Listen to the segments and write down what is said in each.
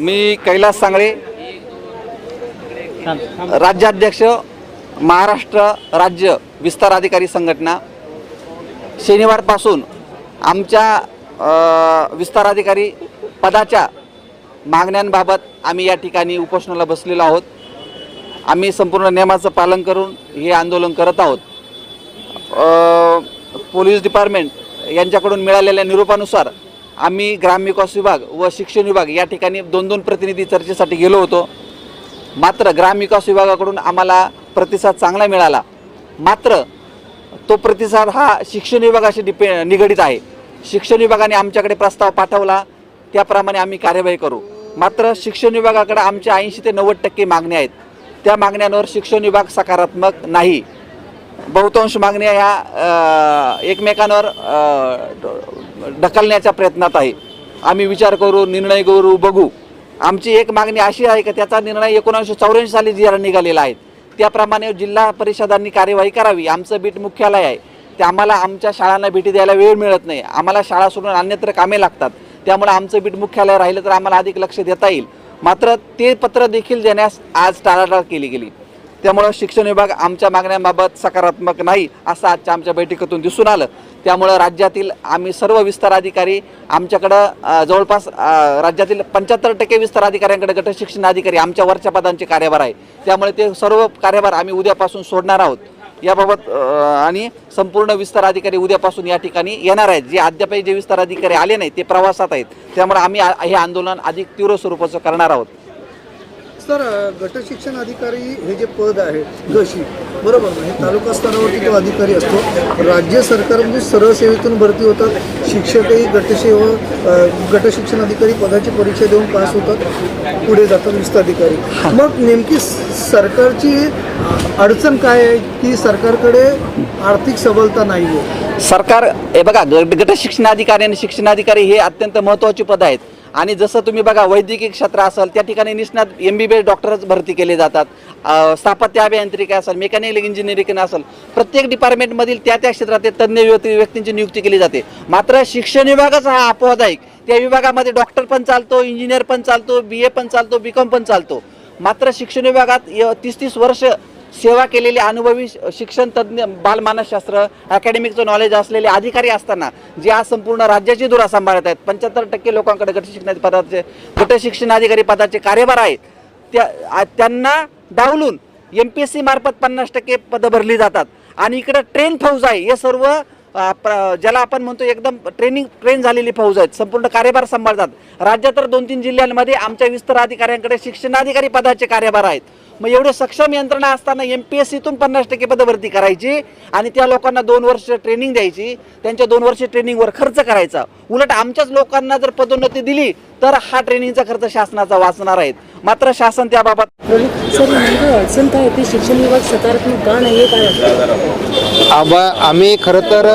मी कैलास सांगळे राज्याध्यक्ष महाराष्ट्र राज्य विस्तार अधिकारी संघटना. शनिवारपासून आमच्या विस्तार अधिकारी पदाच्या मागण्यांबाबत आम्ही या ठिकाणी उपोषणाला बसलेलो आहोत. आम्ही संपूर्ण नियमाचं पालन करून हे आंदोलन करत आहोत. पोलीस डिपार्टमेंट यांच्याकडून मिळालेल्या निरोपानुसार आम्ही ग्रामविकास विभाग व शिक्षण विभाग या ठिकाणी दोन दोन प्रतिनिधी चर्चेसाठी गेलो होतो. मात्र ग्रामविकास विभागाकडून आम्हाला प्रतिसाद चांगला मिळाला. मात्र तो प्रतिसाद हा शिक्षण विभागाशी डिपे निगडीत आहे. शिक्षण विभागाने आमच्याकडे प्रस्ताव पाठवला. त्याप्रमाणे आम्ही कार्यवाही करू. मात्र शिक्षण विभागाकडे आमच्या ऐंशी ते नव्वद टक्के मागण्या आहेत. त्या मागण्यांवर शिक्षण विभाग सकारात्मक नाही. बहुतांश मागण्या ह्या एकमेकांवर ढकलण्याच्या प्रयत्नात आहे. आम्ही विचार करू निर्णय करू बघू. आमची एक मागणी अशी आहे की त्याचा निर्णय एकोणीसशे चौऱ्याऐंशी साली जी निघालेला आहे. त्याप्रमाणे जिल्हा परिषदांनी कार्यवाही करावी. आमचं बीट मुख्यालय आहे. ते आम्हाला आमच्या शाळांना भेटी द्यायला वेळ मिळत नाही. आम्हाला शाळा सोडून अन्यत्र कामे लागतात. त्यामुळे आमचं बीट मुख्यालय राहिलं तर आम्हाला अधिक लक्ष देता येईल. मात्र ते पत्र देखील देण्यास आज टाळाटाळ केली गेली. त्यामुळं शिक्षण विभाग आमच्या मागण्यांबाबत सकारात्मक नाही असं आजच्या आमच्या बैठकीतून दिसून आलं. त्यामुळं राज्यातील आम्ही सर्व विस्तार अधिकारी आमच्याकडं जवळपास राज्यातील पंच्याहत्तर टक्के विस्तार अधिकाऱ्यांकडे गट शिक्षण अधिकारी आमच्या वरच्या पदांचे कार्यभार आहे. त्यामुळे ते सर्व कार्यभार आम्ही उद्यापासून सोडणार आहोत. याबाबत आणि संपूर्ण विस्तार अधिकारी उद्यापासून या ठिकाणी येणार आहेत. जे अद्यापही जे विस्तार अधिकारी आले नाही ते प्रवासात आहेत. त्यामुळे आम्ही हे आंदोलन अधिक तीव्र स्वरूपाचं करणार आहोत. सर गटशिक्षण अधिकारी हे जे पद आहे गशी बरोबर? हे तालुका स्तरावरती तो अधिकारी असतो. राज्य सरकारमध्ये म्हणजे सरळ सेवेतून भरती होतात. शिक्षकही गटसेवा गटशिक्षण अधिकारी पदाची परीक्षा देऊन पास होतात. पुढे जातात विस्तार अधिकारी. मग नेमकी सरकारची अडचण काय आहे की सरकारकडे आर्थिक सबलता नाही आहे सरकार हे बघा गट गटशिक्षणाधिकारी आणि शिक्षणाधिकारी हे अत्यंत महत्त्वाची पद आहेत. आणि जसं तुम्ही बघा वैद्यकीय क्षेत्र असेल त्या ठिकाणी निष्णात एम बी बी एस डॉक्टरच भरती केले जातात. स्थापत्य अभियांत्रिकी असेल मेकॅनिकल इंजिनिअरिंग असेल प्रत्येक डिपार्टमेंटमधील त्या त्या क्षेत्रातील तज्ज्ञ व्यक्ती व्यक्तींची नियुक्ती केली जाते. मात्र शिक्षण विभागाचा हा अपवाद त्या विभागामध्ये डॉक्टर पण चालतो इंजिनियर पण चालतो बी ए पण चालतो बी कॉम पण चालतो. मात्र शिक्षण विभागात तीस तीस वर्ष सेवा केलेले अनुभवी शिक्षण तज्ज्ञ बालमानसशास्त्र अकॅडमिकचं नॉलेज असलेले अधिकारी असताना जे आज संपूर्ण राज्याची धुरा सांभाळत आहेत पंच्याहत्तर टक्के लोकांकडे गट शिक्षणाचे पदाचे गट शिक्षणाधिकारी पदाचे कार्यभार आहेत त्या त्यांना डावलून एम पी एस सी मार्फत पन्नास टक्के पदं भरली जातात. आणि इकडं ट्रेन फौज आहे हे सर्व प्र- ज्याला आपण म्हणतो एकदम ट्रेनिंग ट्रेन झालेली फौज आहेत संपूर्ण कार्यभार सांभाळतात. राज्यात तर दोन तीन जिल्ह्यांमध्ये आमच्या विस्तार अधिकाऱ्यांकडे शिक्षणाधिकारी पदाचे कार्यभार आहेत. मग एवढे सक्षम यंत्रणा असताना एम पी एस सीतून पन्नास टक्के पदभरती करायची आणि त्या लोकांना दोन वर्ष ट्रेनिंग द्यायची. त्यांच्या दोन वर्ष ट्रेनिंगवर खर्च करायचा. उलट आमच्याच लोकांना जर पदोन्नती दिली तर हा ट्रेनिंगचा खर्च शासनाचा वाचणार आहे मात्र शासन त्याबाबत अडचण काय होती? शिक्षण विभाग सकारात्मक का नाही आबा आम्ही खरं तर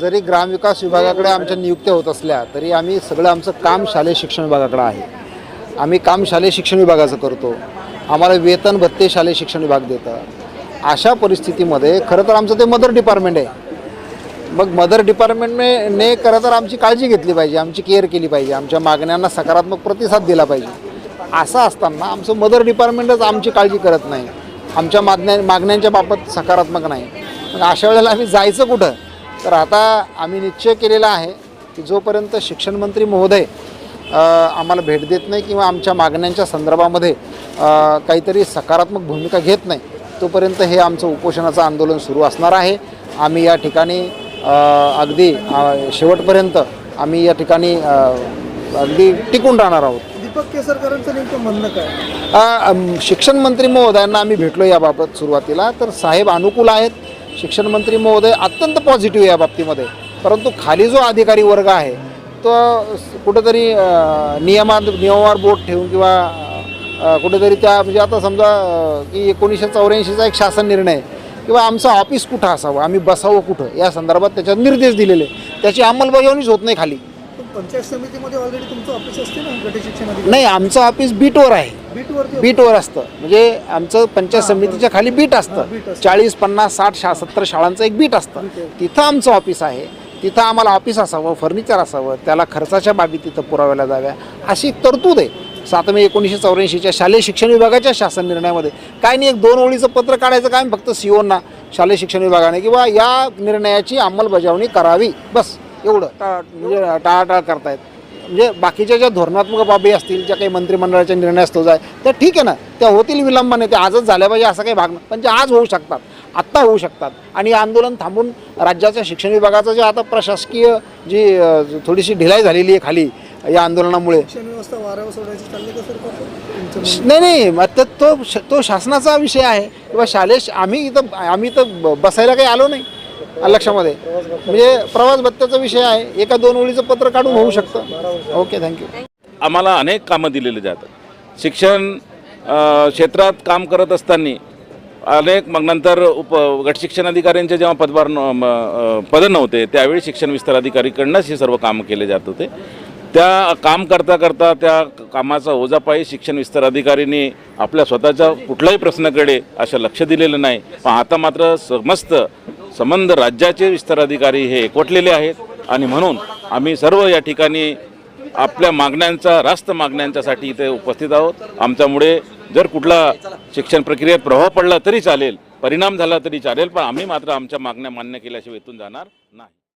जरी ग्रामविकास विभागाकडे आमच्या नियुक्त्या होत असल्या तरी आम्ही सगळं आमचं काम शालेय शिक्षण विभागाकडे आहे. आम्ही काम शालेय शिक्षण विभागाचं करतो. आम्हाला वेतन भत्ते शालेय शिक्षण विभाग देतं अशा परिस्थितीमध्ये खरं तर आमचं ते मदर डिपार्टमेंट आहे. मग मदर डिपार्टमेंटने ने खरं तर आमची काळजी घेतली पाहिजे आमची केअर केली पाहिजे आमच्या मागण्यांना सकारात्मक प्रतिसाद दिला पाहिजे. असं असताना आमचं मदर डिपार्टमेंटच आमची काळजी करत नाही. आमच्या मागण्या मागण्यांच्या बाबत सकारात्मक नाही. मग अशा वेळेला आम्ही जायचं कुठं? तर आता आम्ही निश्चय केलेला आहे की जोपर्यंत शिक्षणमंत्री महोदय आम्हाला भेट देत नाही किंवा आमच्या मागण्यांच्या संदर्भामध्ये काहीतरी सकारात्मक भूमिका घेत नाही तोपर्यंत हे आमचं उपोषणाचं आंदोलन सुरू असणार आहे. आम्ही या ठिकाणी अगदी शेवटपर्यंत आम्ही या ठिकाणी अगदी टिकून राहणार आहोत. दीपक केसरकरांचं नेमकं म्हणणं काय? शिक्षण मंत्री महोदयांना आम्ही भेटलो याबाबत सुरुवातीला तर साहेब अनुकूल आहेत. शिक्षण मंत्री महोदय अत्यंत पॉझिटिव्ह या बाबतीमध्ये परंतु खाली जो अधिकारी वर्ग आहे तो स- कुठेतरी नियमात नियमावर बोट ठेवून किंवा कुठेतरी त्या म्हणजे आता समजा की एकोणीसशे चौऱ्याऐंशीचा एक शासन निर्णय किंवा आमचं ऑफिस कुठं असावं आम्ही बसावं कुठं या संदर्भात त्याच्यात निर्देश दिलेले त्याची अंमलबजावणीच होत नाही खाली. पण पंचायत समितीमध्ये ऑलरेडी तुमचं ऑफिस असते ना गट शिक्षण अधिकारी? नाही आमचं ऑफिस बीटवर आहे. बीटवर असतं. म्हणजे आमचं पंचायत समितीच्या खाली बीट असतं. चाळीस पन्नास साठ शा सत्तर शाळांचं एक बीट असतं. तिथं आमचं ऑफिस आहे. तिथं आम्हाला ऑफिस असावं फर्निचर असावं त्याला खर्चाच्या बाबी तिथं पुराव्याला जाव्या. अशी तरतूद आहे. सात मे एकोणीसशे चौऱ्याऐंशीच्या शालेय शिक्षण विभागाच्या शासन निर्णयामध्ये. काय नाही एक दोन ओळीचं पत्र काढायचं काय? फक्त सीओना शालेय शिक्षण विभागाने. किंवा या निर्णयाची अंमलबजावणी करावी. बस एवढं. टा म्हणजे टाळाटाळ करतायत. म्हणजे बाकीच्या ज्या धोरणात्मक बाबी असतील ज्या काही मंत्रिमंडळाच्या निर्णय असतो जाय त्या ठीक आहे ना. त्या होतील विलंबाने. ते आजच झाल्या पाहिजे असं काही भाग नाही. पण जे आज होऊ शकतात आत्ता होऊ शकतात. आणि हे आंदोलन थांबून राज्याच्या शिक्षण विभागाचं जे आता प्रशासकीय जी थोडीशी ढिलाई झालेली आहे खाली या आंदोलनामुळे? नाही नाही मग ते- तो श- तो शासनाचा विषय आहे. किंवा शालेय श- आम्ही इथं आम्ही इथं ब- बसायला काही आलो नाही लक्षामध्ये. म्हणजे प्रवास भत्त्याचा विषय आहे. एका दोन ओळीचं पत्र काढून होऊ शकतं. ओके थँक्यू आम्हाला अनेक कामं दिलेली जातात. शिक्षण क्षेत्रात काम करत असताना अनेक मग नंतर उप गट शिक्षण अधिकाऱ्यांचे जेव्हा पदभार न- म, पदं नव्हते त्यावेळी शिक्षण विस्तार अधिकारीकडनंच हे सर्व काम केले जात होते. त्या काम करता करता त्या कामाचा ओझापायी शिक्षण विस्तार अधिकारीने आपल्या स्वतःच्या कुठल्याही प्रश्नाकडे असं लक्ष दिलेलं नाही. पण आता मात्र समस्त संबंध राज्याचे विस्तार अधिकारी हे एकवटलेले आहेत. आणि म्हणून आम्ही सर्व या ठिकाणी आपल्या मागण्यांचा रास्त मागण्यांच्यासाठी इथे उपस्थित आहोत. आमच्यामुळे जर कुठला शिक्षण प्रक्रियेत प्रभाव पडला तरी चालेल परिणाम झाला तरी चालेल पण आम्ही मात्र आमच्या मागण्या मान्य केल्याशिवाय इथून जाणार नाही.